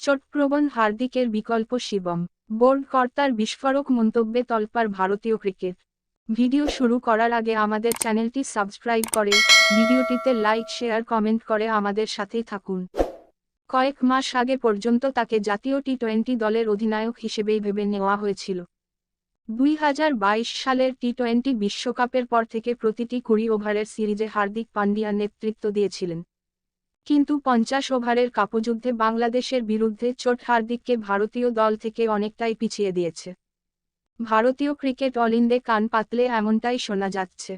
চোটপ্রবণ হার্দিকের বিকল্প শিবম। বোর্ড কর্তার বিস্ফোরক মন্তব্যে তলপার ভারতীয় ক্রিকেট। ভিডিও শুরু করার আগে আমাদের চ্যানেলটি সাবস্ক্রাইব করে, ভিডিওটিতে লাইক, শেয়ার, কমেন্ট করে আমাদের সাথেই থাকুন। কয়েক মাস আগে পর্যন্ত তাকে জাতীয় টি টোয়েন্টি দলের অধিনায়ক হিসেবেই ভেবে নেওয়া হয়েছিল। দুই হাজার বাইশ সালের টি টোয়েন্টি বিশ্বকাপের পর থেকে প্রতিটি কুড়ি ওভারের সিরিজে হার্দিক পান্ডিয়া নেতৃত্ব দিয়েছিলেন। কিন্তু পঞ্চাশ ওভারের কাপযুদ্ধে বাংলাদেশের বিরুদ্ধে চোট হার্দিককে ভারতীয় দল থেকে অনেকটাই পিছিয়ে দিয়েছে। ভারতীয় ক্রিকেট অলিন্দে কান পাতলে এমনটাই শোনা যাচ্ছে।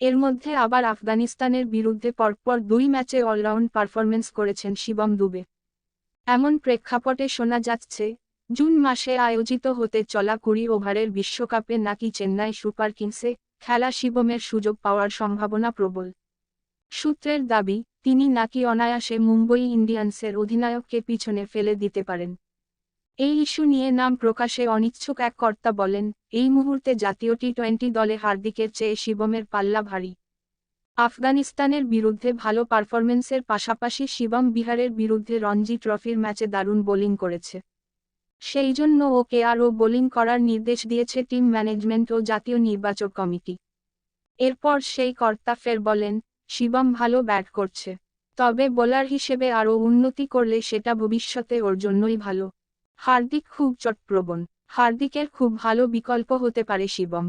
এর মধ্যে আবার আফগানিস্তানের বিরুদ্ধে পরপর দুই ম্যাচে অলরাউন্ড পারফরমেন্স করেছেন শিবম দুবে। এমন প্রেক্ষাপটে শোনা যাচ্ছে, জুন মাসে আয়োজিত হতে চলা কুড়ি ওভারের বিশ্বকাপে নাকি চেন্নাই সুপার কিংসে খেলা শিবমের সুযোগ পাওয়ার সম্ভাবনা প্রবল। সূত্রের দাবি, তিনি নাকি অনায়াসে মুম্বই ইন্ডিয়ান্সের অধিনায়ককে পিছনে ফেলে দিতে পারেন। এই ইস্যু নিয়ে নাম প্রকাশে অনিচ্ছুক এক কর্তা বলেন, এই মুহূর্তে জাতীয় টি টোয়েন্টি দলে হার্দিকের চেয়ে শিবমের পাল্লা ভারী। আফগানিস্তানের বিরুদ্ধে ভালো পারফরমেন্সের পাশাপাশি শিবম বিহারের বিরুদ্ধে রঞ্জি ট্রফির ম্যাচে দারুণ বোলিং করেছে। সেই জন্য ওকে আরও বোলিং করার নির্দেশ দিয়েছে টিম ম্যানেজমেন্ট ও জাতীয় নির্বাচক কমিটি। এরপর সেই কর্তা ফের বলেন শিবম ভালো ব্যাট করছে। তবে বোলার হিসেবে আরও উন্নতি করলে সেটা ভবিষ্যতে ওর জন্যই ভালো। হার্দিক খুব চটপ্রবণ। হার্দিকের খুব ভালো বিকল্প হতে পারে শিবম।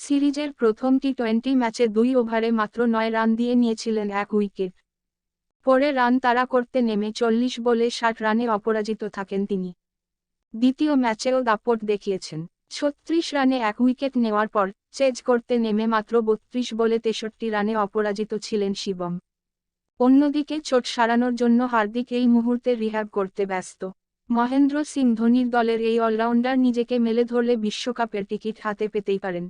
সিরিজের প্রথম টি টোয়েন্টি ম্যাচে দুই ওভারে মাত্র নয় রান দিয়ে নিয়েছিলেন এক উইকেট। পরে রান তাড়া করতে নেমে চল্লিশ বলে ষাট রানে অপরাজিত থাকেন তিনি। দ্বিতীয় ম্যাচেও দাপট দেখিয়েছেন। ছত্রিশ রানে এক উইকেট নেওয়ার পর চেজ করতে নেমে মাত্র বত্রিশ বলে তেষট্টি রানে অপরাজিত ছিলেন শিবম। অন্যদিকে চোট সারানোর জন্য হার্দিক এই মুহূর্তে রিহ্যাব করতে ব্যস্ত। মহেন্দ্র সিং ধোনির দলের এই অলরাউন্ডার নিজেকে মেলে ধরলে বিশ্বকাপের টিকিট হাতে পেতেই পারেন।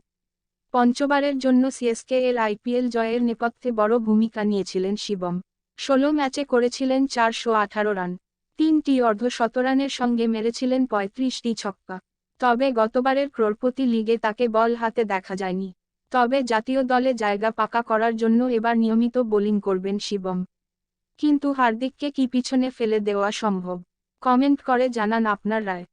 পঞ্চবারের জন্য সিএসকে এর আইপিএল জয়ের নেপথ্যে বড় ভূমিকা নিয়েছিলেন শিবম। ষোলো ম্যাচে করেছিলেন চারশো আঠারো রান। তিনটি অর্ধ শতরানের সঙ্গে মেরেছিলেন পঁয়ত্রিশটি ছক্কা। তবে গতবারের ক্রোড়পতি লিগে তাকে বল হাতে দেখা যায়নি। তবে জাতীয় দলে জায়গা পাকা করার জন্য এবার নিয়মিত বোলিং করবেন শিবম। কিন্তু হার্দিককে কি পিছনে ফেলে দেওয়া সম্ভব? কমেন্ট করে জানান আপনার রায়।